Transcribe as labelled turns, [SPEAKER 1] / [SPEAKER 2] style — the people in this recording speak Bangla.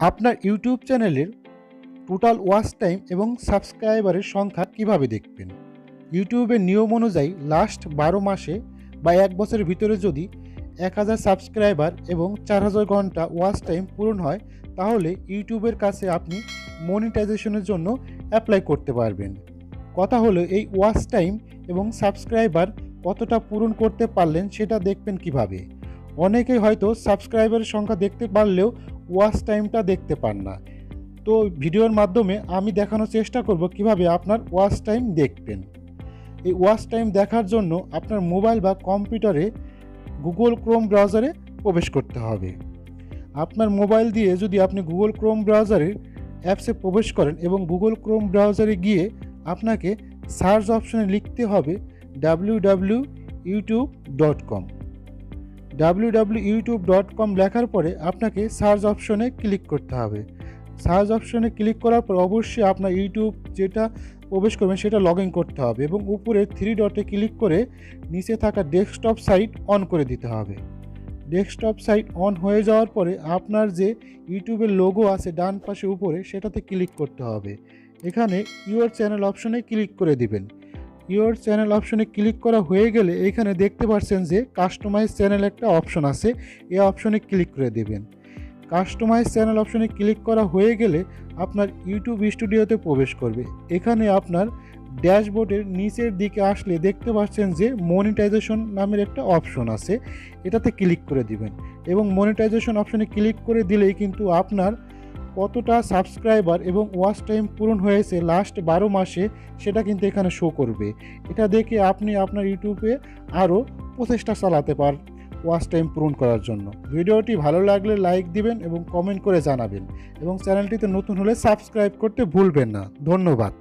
[SPEAKER 1] আপনার ইউটিউব চ্যানেলের টোটাল ওয়াচ টাইম এবং সাবস্ক্রাইবারের সংখ্যা কীভাবে দেখবেন? ইউটিউবের নিয়ম অনুযায়ী লাস্ট বারো মাসে বা এক বছরের ভিতরে যদি এক হাজার সাবস্ক্রাইবার এবং চার হাজার ঘণ্টা ওয়াচ টাইম পূরণ হয়, তাহলে ইউটিউবের কাছে আপনি মনিটাইজেশনের জন্য অ্যাপ্লাই করতে পারবেন। কথা হলো, এই ওয়াচ টাইম এবং সাবস্ক্রাইবার কতটা পূরণ করতে পারলেন সেটা দেখবেন কীভাবে? অনেকেই হয়তো সাবস্ক্রাইবারের সংখ্যা দেখতে পারলেও ওয়াচ টাইমটা দেখতে পান না। তো ভিডিওর মাধ্যমে আমি দেখানোর চেষ্টা করব কীভাবে আপনার ওয়াচ টাইম দেখবেন। এই ওয়াচ টাইম দেখার জন্য আপনার মোবাইল বা কম্পিউটারে গুগল ক্রোম ব্রাউজারে প্রবেশ করতে হবে। আপনার মোবাইল দিয়ে যদি আপনি গুগল ক্রোম ব্রাউজারের অ্যাপসে প্রবেশ করেন এবং গুগল ক্রোম ব্রাউজারে গিয়ে আপনাকে সার্চ অপশনে লিখতে হবে W W YouTube dot com W W YouTube dot com লেখার পরে আপনাকে সার্চ অপশনে ক্লিক করতে হবে। সার্চ অপশনে ক্লিক করার পর অবশ্যই আপনার ইউটিউব যেটা প্রবেশ করবেন সেটা লগ করতে হবে এবং উপরে থ্রি ডটে ক্লিক করে নিচে থাকা ডেস্কটপ সাইট অন করে দিতে হবে। ডেস্কটপ সাইট অন হয়ে যাওয়ার পরে আপনার যে ইউটিউবের লোগো আছে ডান পাশে উপরে সেটাতে ক্লিক করতে হবে। এখানে ইউর চ্যানেল অপশনে ক্লিক করে দিবেন। ইউর চ্যানেল অপশনে ক্লিক করা হয়ে গেলে এখানে দেখতে পাচ্ছেন যে কাস্টমাইজ চ্যানেল একটা অপশন আছে। এই অপশনে ক্লিক করে দেবেন। কাস্টমাইজ চ্যানেল অপশনে ক্লিক করা হয়ে গেলে আপনার ইউটিউব স্টুডিওতে প্রবেশ করবে। এখানে আপনার ড্যাশবোর্ডের নিচের দিকে আসলে দেখতে পাচ্ছেন যে মনিটাইজেশন নামের একটা অপশন আছে। এটাতে ক্লিক করে দিবেন। এবং মনিটাইজেশন অপশনে ক্লিক করে দিলেই কিন্তু আপনার কতটা সাবস্ক্রাইবার এবং ওয়াচ টাইম পূরণ হয়েছে লাস্ট বারো মাসে, সেটা কিন্তু এখানে শো করবে। এটা দেখে আপনি আপনার ইউটিউবে আরও প্রচেষ্টা চালাতে পার ওয়াচ টাইম পূরণ করার জন্য। ভিডিওটি ভালো লাগলে লাইক দিবেন এবং কমেন্ট করে জানাবেন এবং চ্যানেলটিতে নতুন হলে সাবস্ক্রাইব করতে ভুলবেন না। ধন্যবাদ।